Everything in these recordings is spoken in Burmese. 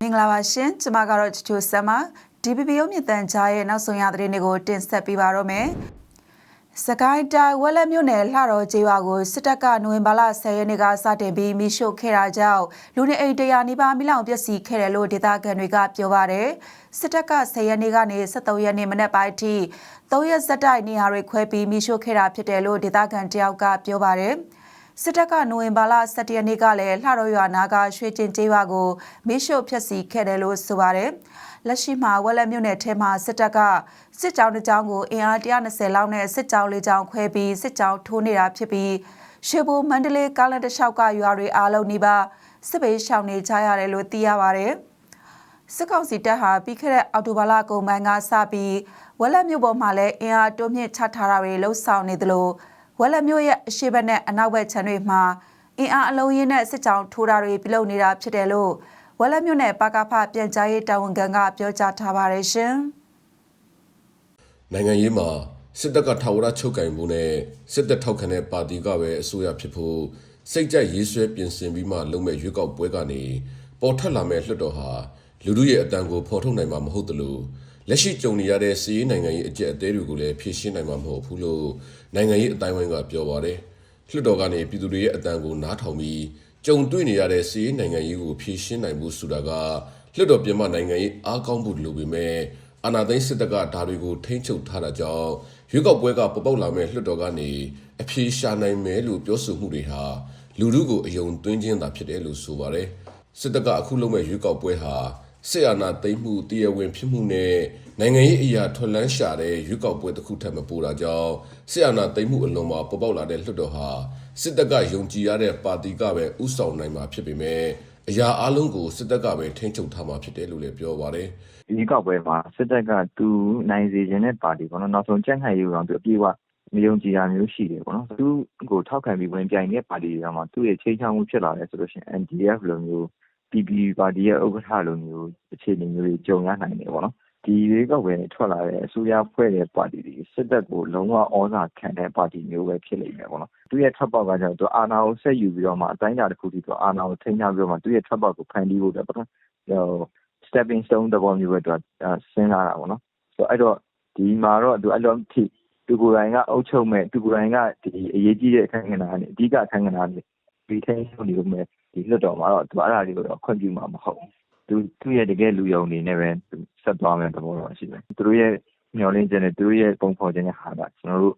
မင်္ဂလာပါရှင်ကျွန်မကတော့ချချိုဆမ်မာ DPP ရုံးမြင့်တန်ကြားရဲ့နောက်ဆုံးရသတင်းတွေကိုတင်ဆက်ပေးပါတော့မယ်စကိုင်းတိုင်းဝက်လက်မြို့နယ်လှတော်ကျေးရွာကိုစစ်တပ်ကနိုဝင်ဘာလ10ရက်နေ့ကစတင်ပြီးမိရှို့ခဲ့တာကြောင့်လူနေအိမ်တရာနီးပါးမိလောင်ပျက်စီးခဲ့တယ်လို့ဒေသခံတွေကပြောပါတယ်စစ်တပ်က10ရက်နေ့ကနေ13ရက်နေ့မနက်ပိုင်းထိ3ရက်ဆက်တိုက်နေရာတွေခွဲပြီးမိရှို့ခဲ့တာဖြစ်တယ်လို့ဒေသခံတယောက်ကပြောပါတယ် စစ်တပ်ကနိုဝင်ဘာလ17ရက်နေ့ကလည်းလှတော်ရွာနာကရွှေကျင်ကျေးရွာကိုမိရှို့ဖျက်ဆီးခဲ့တယ်လို့ဆိုပါတယ်။လက်ရှိမှာဝက်လက်မြို့နယ်ထဲမှာစစ်တပ်ကစစ်ကြောင်းတစ်ကြောင်းကိုအင်အား120လောက်နဲ့စစ်ကြောင်းလေးကြောင်းခွဲပြီးစစ်ကြောင်းထိုးနေတာဖြစ်ပြီးရှေဘိုမန္တလေးကားလန်တစ်လျှောက်ကရွာတွေအားလုံးနီးပါးစစ်ပေးရှောင်နေကြရတယ်လို့သိရပါတယ်။စစ်ကောင်စီတပ်ဟာပြီးခဲ့တဲ့အောက်တိုဘာလကုန်ပိုင်းကစပြီးဝက်လက်မြို့ပေါ်မှာလည်းအင်အားတိုးမြင့်ချထားတာတွေလှုပ်ဆောင်နေသလို ဝက်လက်မြို့ရဲ့အရှိတ်ဘက်နဲ့အနောက်ဘက်ခြမ်းတွေမှာအင်အားအလုံးရင်းနဲ့စစ်ကြောင်းထိုးတာတွေပြုလုပ်နေတာဖြစ်တယ်လို့ဝက်လက်မြို့နယ်ပကဖပြန်ကြားရေးတာဝန်ခံကပြောကြားထားပါတယ်ရှင်။နိုင်ငံရေးမှာစစ်တပ်ကထာဝရချုပ်ကင်မှုနဲ့စစ်တပ်ထောက်ခံတဲ့ပါတီကပဲအစိုးရဖြစ်ဖို့စိတ်ကြိုက်ရေးဆွဲပြင်ဆင်ပြီးမှလုပ်မဲ့ရွေးကောက်ပွဲကနေပေါ်ထွက်လာမဲ့လွှတ်တော်ဟာလူမှုရဲ့အတန်ကိုဖော်ထုတ်နိုင်မှာမဟုတ်သလို လက်ရှိကြုံနေရတဲ့စီးရေးနိုင်ငံရေးအကျက်အသေးတွေကိုလည်းဖြေရှင်းနိုင်မှာမဟုတ်ဘူးလို့နိုင်ငံရေးအတိုင်းအဝိုင်းကပြောပါတယ်လွှတ်တော်ကနေပြည်သူတွေရဲ့အတန်ကိုနားထောင်ပြီးကြုံတွေ့နေရတဲ့စီးရေးနိုင်ငံရေးကိုဖြေရှင်းနိုင်မှုဆိုတာကလွှတ်တော်ပြင်ပနိုင်ငံရေးအားကောင်းဖို့လိုပေမဲ့အာဏာသိမ်းစစ်တပ်ကဒါတွေကိုထိန်းချုပ်ထားတာကြောင့်ရွေးကောက်ပွဲကပေါ်ပေါက်လာမဲ့လွှတ်တော်ကနေအပြေရှာနိုင်မယ်လို့ပြောဆိုမှုတွေဟာလူထုကိုအယုံသွင်းခြင်းသာဖြစ်တယ်လို့ဆိုပါတယ်စစ်တပ်ကအခုလုပ်မဲ့ရွေးကောက်ပွဲဟာ စစ်အာဏာသိမ်းမှုတရားဝင်ဖြစ်မှုနဲ့နိုင်ငံရေးအရာထွက်လန်းရှာတဲ့ရွေးကောက်ပွဲတစ်ခုထပ်မပိုတာကြောင့်စစ်အာဏာသိမ်းမှုအလွန်မှာပေါ်ပေါက်လာတဲ့လွှတ်တော်ဟာစစ်တပ်ကယုံကြည်ရတဲ့ပါတီကပဲဥဆောင်နိုင်မှာဖြစ်ပေမဲ့အရာအလုံးကိုစစ်တပ်ကပဲထိန်းချုပ်ထားမှာဖြစ်တယ်လို့လည်းပြောပါတယ်ဒီကောက်ပွဲမှာစစ်တပ်ကသူနိုင်စေခြင်းတဲ့ပါတီပေါ့နော်နောက်ဆုံးကြက်ခိုင်ရေးကောင်သူအပြေးအဝမယုံကြည်တာမျိုးရှိတယ်ပေါ့နော်သူကိုထောက်ခံပြီးဝင်ပြိုင်တဲ့ပါတီတွေကမှသူ့ရဲ့ချိန်ချောင်းမှုဖြစ်လာတယ်ဆိုလို့ရှိရင် NDF လိုမျိုး PP ပါတီရဲ့ဥက္ကဋ္ဌလိုမျိုးအခြေအနေမျိုးတွေကြုံရနိုင်တယ်ပေါ့နော်ဒီရွေးကောက်ပွဲနဲ့ထွက်လာတဲ့အစိုးရဖွဲ့တဲ့ပါတီတွေစစ်တပ်ကိုလုံးဝဩဇာခံတဲ့ပါတီမျိုးပဲဖြစ်လိမ့်မယ်ပေါ့နော်သူရဲ့ထွက်ပေါက်ကကျတော့သူအာဏာကိုဆက်ယူပြီးတော့မှအတိုင်းအတာတစ်ခုထိသူအာဏာကိုထိန်းချပြီးတော့မှသူရဲ့ထွက်ပေါက်ကိုဖန်တီးဖို့ပဲပေါ့နော်ဟို stepping stone သဘောမျိုးပဲသူကစဉ်းစားတာပေါ့နော်ဆိုတော့အဲ့တော့ဒီမှာတော့သူအဲ့လိုထိသူကိုယ်တိုင်ကအုပ်ချုပ်မဲ့သူကိုယ်တိုင်ကဒီအရေးကြီးတဲ့အခန်းကဏ္ဍကနေအဓိကအခန်းကဏ္ဍကနေဒီထိန်းချုပ်နေလို့မဲ့ ဒီလွတ်တော်မှာတော့သူအဲ့ဒါတွေကိုတော့ခွင့်ပြုမှာမဟုတ်ဘူးသူသူ့ရဲ့တကယ်လူယုံနေနဲ့ပဲသူဆက်သွားမယ်သဘောတော့ရှိတယ်သူတို့ရဲ့မျှော်လင့်ချက်နဲ့သူတို့ရဲ့ပုံဖော်ခြင်းနဲ့ဟာကကျွန်တော်တို့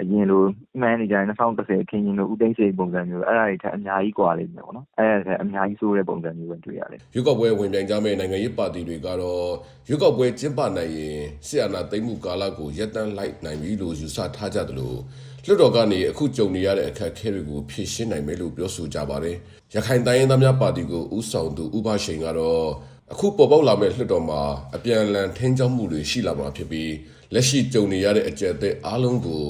အရင်လိုမှန်းနေကြရင်2010အခင်းချင်းလိုဥသိမ်းစိန်ပုံစံမျိုးအဲ့ဒါတွေထက်အများကြီးกว่าလိမ့်မယ်ပေါ့နော်အဲ့ဒါထက်အများကြီးဆိုးတဲ့ပုံစံမျိုးပဲတွေ့ရတယ် ရွေးကောက်ပွဲဝင်ပြိုင်ကြမဲ့နိုင်ငံရေးပါတီတွေကတော့ရွေးကောက်ပွဲကျင်းပနိုင်ရင်ဆီယနာသိမ်းမှုကာလကိုရပ်တန့်လိုက်နိုင်ပြီလို့ယူဆထားကြသလို လွှတ်တော်ကနေအခုကြုံနေရတဲ့အခက်အခဲတွေကိုဖြေရှင်းနိုင်မယ်လို့ပြောဆိုကြပါတယ်။ရခိုင်တိုင်းရင်းသားများပါတီကိုဥဆောင်သူဥပရှိန်ကတော့အခုပေါ်ပေါက်လာမဲ့လွှတ်တော်မှာအပြန်အလှန်ထင်းချောင်းမှုတွေရှိလာမှာဖြစ်ပြီးလက်ရှိကြုံနေရတဲ့အကြက်အသက်အားလုံးကို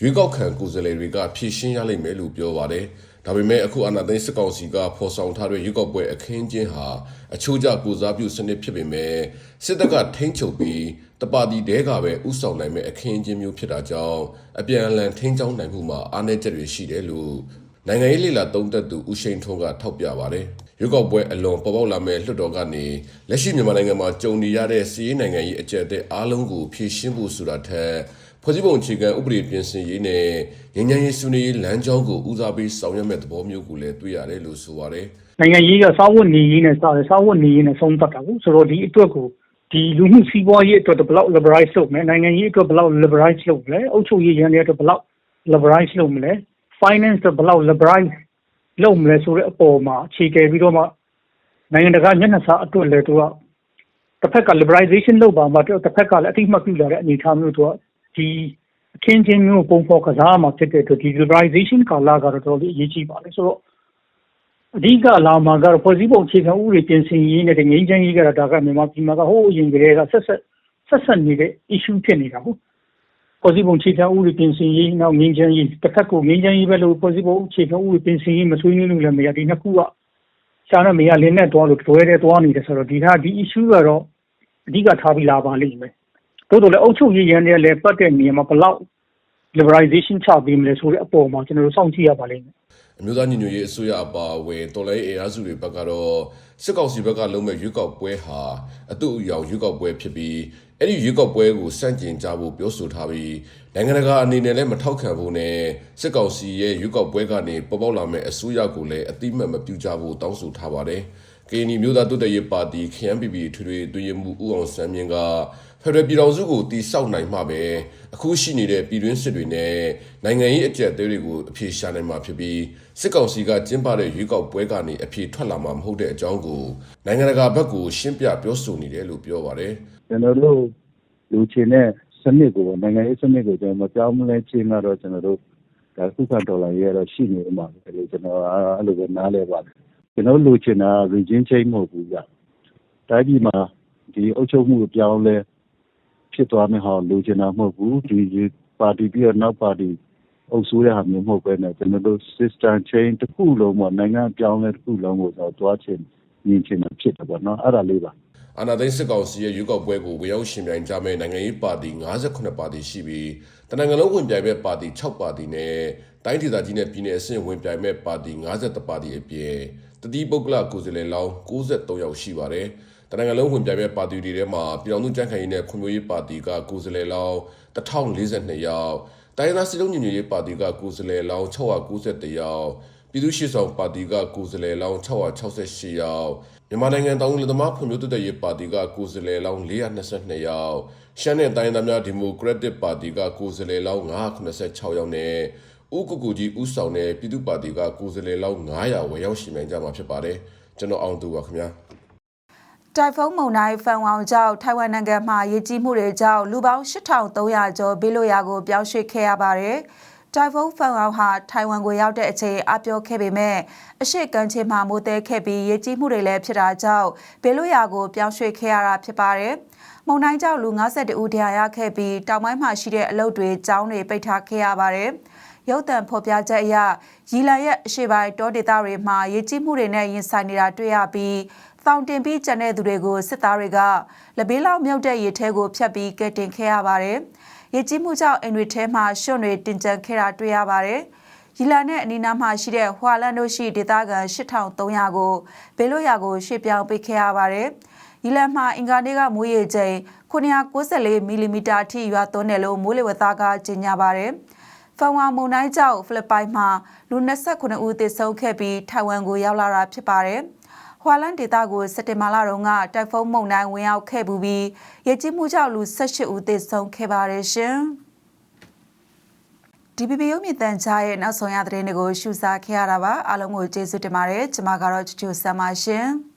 ရွေးကောက်ခံကိုယ်စားလှယ်တွေကဖြေရှင်းရလိမ့်မယ်လို့ပြောပါတယ်။ ဒါပေမဲ့အခုအာဏာသိမ်းစစ်ကောင်စီကဖော်ဆောင်ထားတဲ့ရွေးကောက်ပွဲအခင်းကျင်းဟာအချိုးကျကိုစားပြုစနစ်ဖြစ်ပေမဲ့စစ်တပ်ကထိန်းချုပ်ပြီးတပါတီတဲကပဲဥဆောင်နိုင်မဲ့အခင်းကျင်းမျိုးဖြစ်တာကြောင့်အပြန်အလှန်ထိန်းချောင်းနိုင်မှုမှာအားနည်းချက်တွေရှိတယ်လို့နိုင်ငံရေးလှိလာသုံးသက်သူဦးရှိန်ထွန်းကထောက်ပြပါတယ်။ရွေးကောက်ပွဲအလွန်ပေါ်ပေါက်လာမဲ့လွှတ်တော်ကနေလက်ရှိမြန်မာနိုင်ငံမှာကြုံနေရတဲ့စီးရေးနိုင်ငံရေးအကြက်အသက်အားလုံးကိုဖြေရှင်းဖို့ဆိုတာထက် ဖွဲ့စည်းပုံအခြေခံဥပဒေပြင်ဆင်ရေးနဲ့ငញ្ញရေးဆွေးနွေးရေးလမ်းကြောင်းကိုဦးစားပေးဆောင်ရွက်မဲ့သဘောမျိုးကိုလည်းတွေ့ရတယ်လို့ဆိုပါတယ်နိုင်ငံရေးကစာဝတ်နေရေးနဲ့စတယ်စာဝတ်နေရေးနဲ့ဆုံးသက်တာကိုဆိုတော့ဒီအတွက်ကိုဒီလူမှုစီးပွားရေးအတွက်ဘယ်လောက် liberalize လုပ်မလဲနိုင်ငံရေးအတွက်ဘယ်လောက် liberalize လုပ်မလဲအုပ်ချုပ်ရေးရန်တွေအတွက်ဘယ်လောက် liberalize လုပ်မလဲ finance အတွက်ဘယ်လောက် liberalize လုပ်မလဲဆိုတဲ့အပေါ်မှာအခြေခံပြီးတော့မှနိုင်ငံတကာမျက်နှာစာအတွက်လည်းသူကတစ်ဖက်က liberalization လုပ်ပါမှတစ်ဖက်ကလည်းအတိအမှတ်ပြုလာတဲ့အနေအထားမျိုးသူက ဒီအခင်းချင်းမျိုးပုံဖော်ကစားမှာဖြစ်တဲ့အတွက်ဒီ liberalization ကာလကတော့တော်တော်လေးအရေးကြီးပါလေဆိုတော့အဓိကလာမှာကတော့ဖွဲ့စည်းပုံအခြေခံဥပဒေပြင်ဆင်ရေးနဲ့ငြိမ်းချမ်းရေးကတော့ဒါကမြန်မာပြည်မှာကဟိုးအရင်ကတည်းကဆက်ဆက်ဆက်ဆက်နေတဲ့ issue ဖြစ်နေတာဟုတ်ဖွဲ့စည်းပုံအခြေခံဥပဒေပြင်ဆင်ရေးနောက်ငြိမ်းချမ်းရေးတစ်ခါကိုငြိမ်းချမ်းရေးပဲလို့ဖွဲ့စည်းပုံအခြေခံဥပဒေပြင်ဆင်ရေးမဆွေးနွေးလို့လည်းမရဒီနှစ်ခုကရှားနဲ့မရလင်းနဲ့တွားလို့တွဲတယ်တွားနေတယ်ဆိုတော့ဒီဟာဒီ issue ကတော့အဓိကထားပြီးလာပါလိမ့်မယ် တိုးတော်လည်းအုပ်ချုပ်ရေးရန်တွေလည်းပတ်တဲ့နေရာမှာဘလောက် liberalization ချပေးမလဲဆိုတဲ့အပေါ်မှာကျွန်တော်တို့စောင့်ကြည့်ရပါလိမ့်မယ်အမျိုးသားညီညွတ်ရေးအစိုးရအပါအဝင်တော်လိုင်းအင်အားစုတွေဘက်ကတော့စစ်ကောင်စီဘက်ကလုံးမဲ့ရွေးကောက်ပွဲဟာအတူအယောင်ရွေးကောက်ပွဲဖြစ်ပြီးအဲ့ဒီရွေးကောက်ပွဲကိုစန့်ကျင်ကြဖို့ပြောဆိုထားပြီးနိုင်ငံတကာအနေနဲ့လည်းမထောက်ခံဖို့နဲ့စစ်ကောင်စီရဲ့ရွေးကောက်ပွဲကနေပေါ်ပေါက်လာမဲ့အစိုးရကိုလည်းအတိမတ်မပြုကြဖို့တောင်းဆိုထားပါတယ်။ ကရင်နီမျိုးသားတိုးတက်ရေးပါတီ KNPP ထွေထွေအတွင်းရေးမှူးဦးအောင်ဆန်းမြင့်ကဖက်ဒရယ်ပြည်တော်စုကိုတီဆောက်နိုင်မှပဲအခုရှိနေတဲ့ပြည်တွင်းစစ်တွေနဲ့နိုင်ငံရေးအကြက်အသေးတွေကိုအပြေရှာနိုင်မှာဖြစ်ပြီးစစ်ကောင်စီကကျင်းပတဲ့ရွေးကောက်ပွဲကနေအပြေထွက်လာမှာမဟုတ်တဲ့အကြောင်းကိုနိုင်ငံတကာဘက်ကိုရှင်းပြပြောဆိုနေတယ်လို့ပြောပါတယ်ကျွန်တော်တို့လူချင်းတဲ့စနစ်ကိုနိုင်ငံရေးစနစ်ကိုကျွန်တော်မပြောင်းမလဲချင်းတော့ကျွန်တော်တို့ဒါခုခံတော်လှန်ရေးရတော့ရှိနေမှာပဲလို့ကျွန်တော်အဲ့လိုပဲနားလဲပါတယ် ကျွန်တော်လူချင်းတာ region change မဟုတ်ဘူးကြတိုင်းပြည်မှာဒီအုပ်ချုပ်မှုအပြောင်းလဲဖြစ်သွားမယ်ဟောလူချင်းတာမဟုတ်ဘူးဒီပါတီပြီးတော့နောက်ပါတီအုပ်စိုးရဟာမျိုးမဟုတ်ပဲねကျွန်တော်တို့ system change တစ်ခုလုံးပေါ့နိုင်ငံအပြောင်းလဲတစ်ခုလုံးကိုတော့တွားချင်မြင်ချင်တာဖြစ်တယ်ပေါ့နော်အဲ့ဒါလေးပါအာနာသိန်းစစ်ကောင်စီရဲ့ရွေးကောက်ပွဲကိုဝင်ရောက်ရှင်ပြိုင်ကြမဲ့နိုင်ငံရေးပါတီ58ပါတီရှိပြီးတနင်္ဂနွေလုံးဝင်ပြိုင်မဲ့ပါတီ6ပါတီနဲ့တိုင်းဒေသကြီးနဲ့ပြည်내အဆင့်ဝင်ပြိုင်မဲ့ပါတီ50ပါတီအပြင် တတိပုဂ္ဂလကိုယ်စားလှယ်လောင်း63ယောက်ရှိပါတယ်။တနင်္ဂနွေလုံးဝင်ပြိုင်မဲ့ပါတီတွေထဲမှာပြည်တော်သူကြံ့ခိုင်ရေးနဲ့ဖွံ့ဖြိုးရေးပါတီကကိုယ်စားလှယ်လောင်း1042ယောက်တိုင်းသားစစ်လုံးညီညွတ်ရေးပါတီကကိုယ်စားလှယ်လောင်း691ယောက်ပြည်သူ့ရှေ့ဆောင်ပါတီကကိုယ်စားလှယ်လောင်း668ယောက်မြန်မာနိုင်ငံတောင်လူသမားဖွံ့ဖြိုးတိုးတက်ရေးပါတီကကိုယ်စားလှယ်လောင်း422ယောက်ရှမ်းနယ်တိုင်းသားများဒီမိုကရက်တစ်ပါတီကကိုယ်စားလှယ်လောင်း986ယောက်နဲ့ ဥက္ကကူကြီးဥဆောင်တဲ့ပြည်သူ့ပါတီကကိုယ်စားလှယ်လောင်း900ဝယ်ရောက်ရှိနိုင်ကြမှာဖြစ်ပါတယ်ကျွန်တော်အောင်သူပါခင်ဗျာတိုင်ဖုန်းမုန်တိုင်းဖန်ဝေါင်ကြောင့်ထိုင်ဝမ်နိုင်ငံမှာရေကြီးမှုတွေကြောင့်လူပေါင်း8300ကျော်ဘေးလွတ်ရာကိုပြောင်းရွှေ့ခဲ့ရပါတယ်။တိုင်ဖုန်းဖန်ဝေါင်ဟာထိုင်ဝမ်ကိုရောက်တဲ့အချိန်အပြောခဲ့ပေမဲ့အရှိကမ်းခြေမှာမိုးတဲခဲ့ပြီးရေကြီးမှုတွေလည်းဖြစ်တာကြောင့်ဘေးလွတ်ရာကိုပြောင်းရွှေ့ခဲ့ရတာဖြစ်ပါတယ်။မုန်တိုင်းကြောင့်လူ52ဦးဒဏ်ရာရခဲ့ပြီးတောင်ပိုင်းမှာရှိတဲ့အလုပ်တွေကျောင်းတွေပိတ်ထားခဲ့ရပါတယ်။ ရုပ်တံဖော်ပြချက်အရရီလန်ရဲ့အရှိပိုင်းတောဒေသတွေမှာရေကြီးမှုတွေနဲ့ရင်ဆိုင်နေတာတွေ့ရပြီးတောင်တင်ပြီးကျန်တဲ့သူတွေကိုစစ်သားတွေကလဘေးလောက်မြုပ်တဲ့ရေထဲကိုဖြတ်ပြီးကယ်တင်ခဲ့ရပါတယ်။ရေကြီးမှုကြောင့်အိမ်တွေထဲမှာရွှွန့်တွေတင်ကျန်ခဲ့တာတွေ့ရပါတယ်။ရီလန်နဲ့အနီးနားမှာရှိတဲ့ဟွာလန်တို့ရှိဒေသခံ8300ကိုဘေးလွတ်ရာကိုရွှေ့ပြောင်းပေးခဲ့ရပါတယ်။ရီလန်မှာအင်္ဂါနေ့ကမိုးရေချိန်994မီလီမီတာအထိရွာသွန်းတယ်လို့မိုးလေဝသကကြေညာပါတယ်။ ဖန်ဝါမုန်တိုင်းကြောင့်ဖိလစ်ပိုင်မှာလူ29ဦးသေဆုံးခဲ့ပြီးထိုင်ဝမ်ကိုရောက်လာတာဖြစ်ပါတယ်။ဟွာလန်ဒေတာကိုစက်တင်ဘာလတုန်းကတိုက်ဖုန်းမုန်တိုင်းဝင်ရောက်ခဲ့ပူပြီးရေကြီးမှုကြောင့်လူ18ဦးသေဆုံးခဲ့ပါတယ်ရှင်။ DPP ရုပ်မြင်သံကြားရဲ့နောက်ဆုံးရသတင်းတွေကိုရှုစားခဲ့ရတာပါအားလုံးကိုကျေးဇူးတင်ပါတယ်ကျွန်မကတော့ချူချူဆမ်းပါရှင်။